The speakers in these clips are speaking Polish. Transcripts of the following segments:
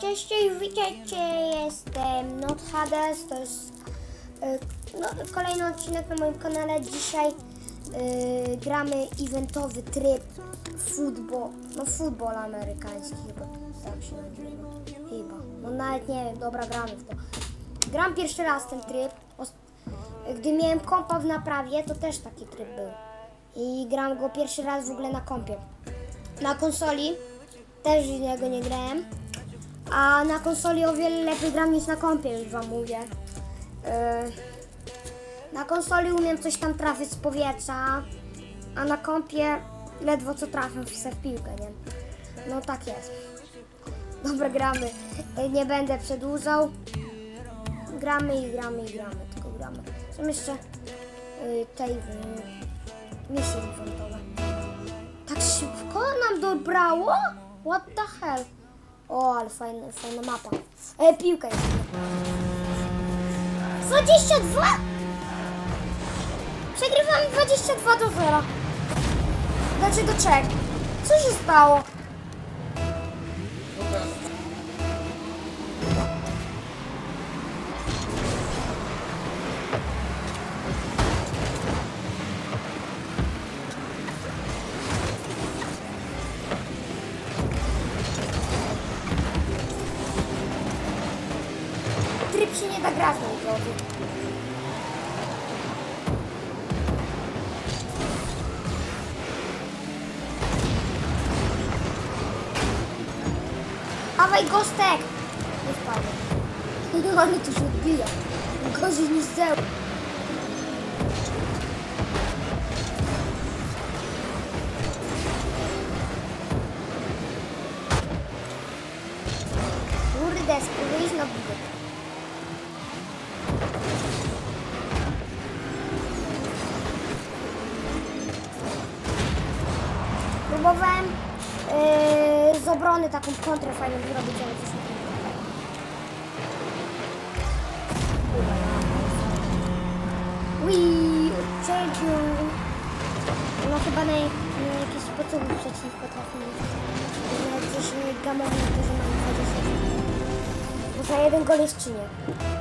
Cześć, witajcie, jestem Not Hades, to jest y, no, kolejny odcinek na moim kanale. Dzisiaj y, gramy eventowy tryb futbol, no futbol amerykański chyba, tak się nazywa, chyba, no nawet nie wiem, dobra, gramy w to. Gram pierwszy raz ten tryb, gdy miałem kompa w naprawie, to też taki tryb był i gram go pierwszy raz w ogóle na kompie. Na konsoli też z niego nie grałem. A na konsoli o wiele lepiej gram niż na kompie, już wam mówię. Yy, na konsoli umiem coś tam trafić z powietrza, a na kompie ledwo co trafię w piłkę, nie? No tak jest. Dobra, gramy. Nie będę przedłużał. Gramy i gramy i gramy, tylko gramy. Są jeszcze yy, tej yy, misje. Tak szybko nam dobrało? What the hell? O, ale fajna, fajna mapa. E, piłka jest. 22! Przegrywamy 22 do 0. Znaczy do Czech. Co się stało? Dawaj gostek! Nie spadł. No ale to się odbija. Gorzej niż zeł. Obrony taką kontrę fajną zrobić, ale coś nie. Wii, champion. No chyba na, na jakiś sposób przeciwko trafili. Na gdzieś gamowi, którzy mają 20. Bo za jeden gol jest czy nie?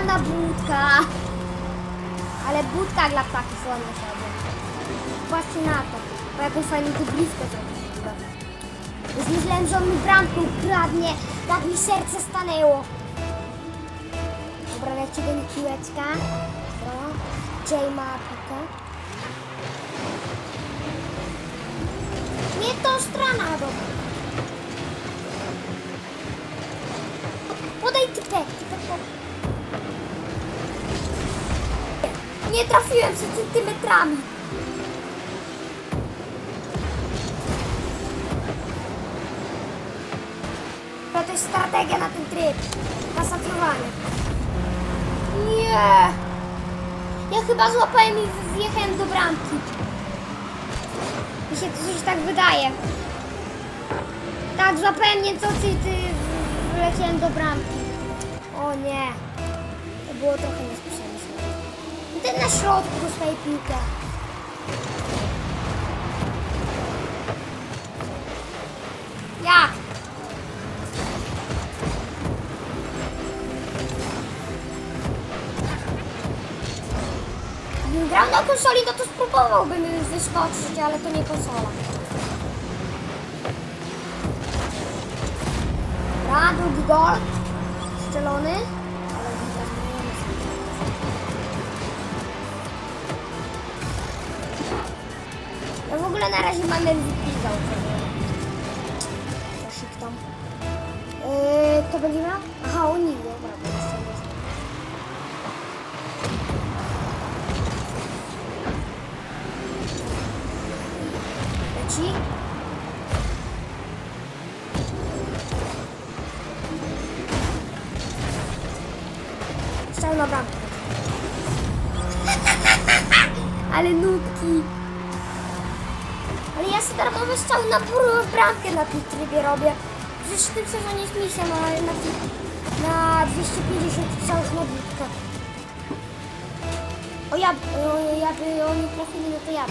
Ale ładna budka. Ale budka dla ptaków ładnie sobie. Właśnie na to. Bo jakąś fajną dogrywkę zrobić. Już myślałem, że on mi bramkę ukradnie. Tak mi serce stanęło. Dobra, leci do nich piłeczka. Dobra. Jay ma piłkę. Nie to strona, dobra. Podaj typek, typek podaj. Nie trafiłem się centymetrami. To jest strategia na ten tryb. Kasacjowanie. Nie. Ja chyba złapałem i wjechałem do bramki. Mi się to coś tak wydaje. Tak, złapałem nieco i ty wleciałem do bramki. O nie. To było trochę niesprzemyślane. I na środku dostaje piłkę. Jak? Gdybym grał na konsoli, no to spróbowałbym już wyskoczyć, ale to nie konsola. Raduk gol. Strzelony. Ogóle na razie mam MVP założony. Zasik tam. Yy, kto będzie miał? Aha, oni, dobra. to jest. Leci. Strzał na. Ale nutki. Ale ja sobie darmowy strzał na bramkę na tym trybie robię. Przecież w tym sezonie jest misja, ale na, na 250 cała już modlitka. O ja, o, ja by oni trafili, no to ja.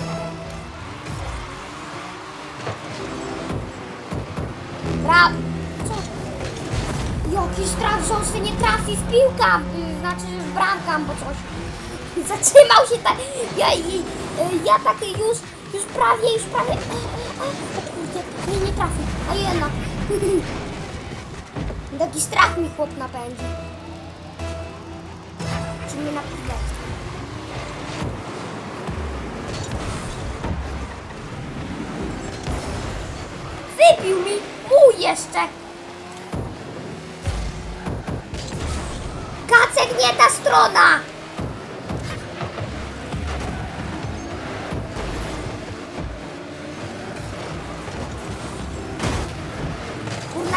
Bra... Co? Jaki strach, że on sobie nie trafi w piłkę, znaczy w bramkę albo coś. Zatrzymał się tak. Ja, y, ja tak już, już prawie, już prawie. O kurde, nie, nie trafi. A jednak. Taki strach mi chłop napędzi. Czy mnie napędzi? Wypił mi mój jeszcze. Kacek nie ta strona.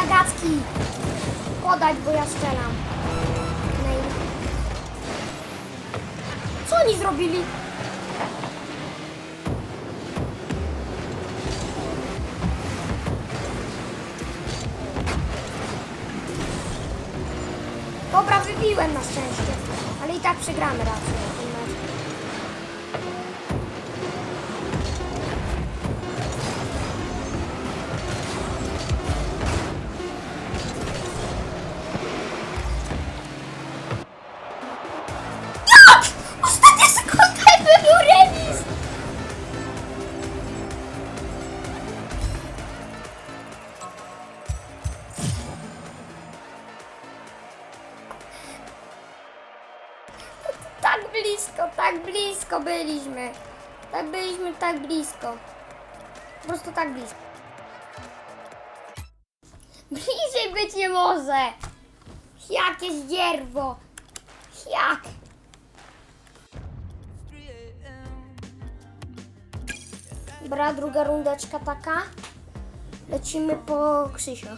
Kurna Gacki. Podać, bo ja strzelam. Co oni zrobili? Dobra, wybiłem na szczęście. Ale i tak przegramy raczej. Tak blisko byliśmy. Tak byliśmy tak blisko. Po prostu tak blisko. Bliżej być nie może. Jakie zdzierwo. Jak? Dobra, druga rundeczka taka. Lecimy po Krzysio.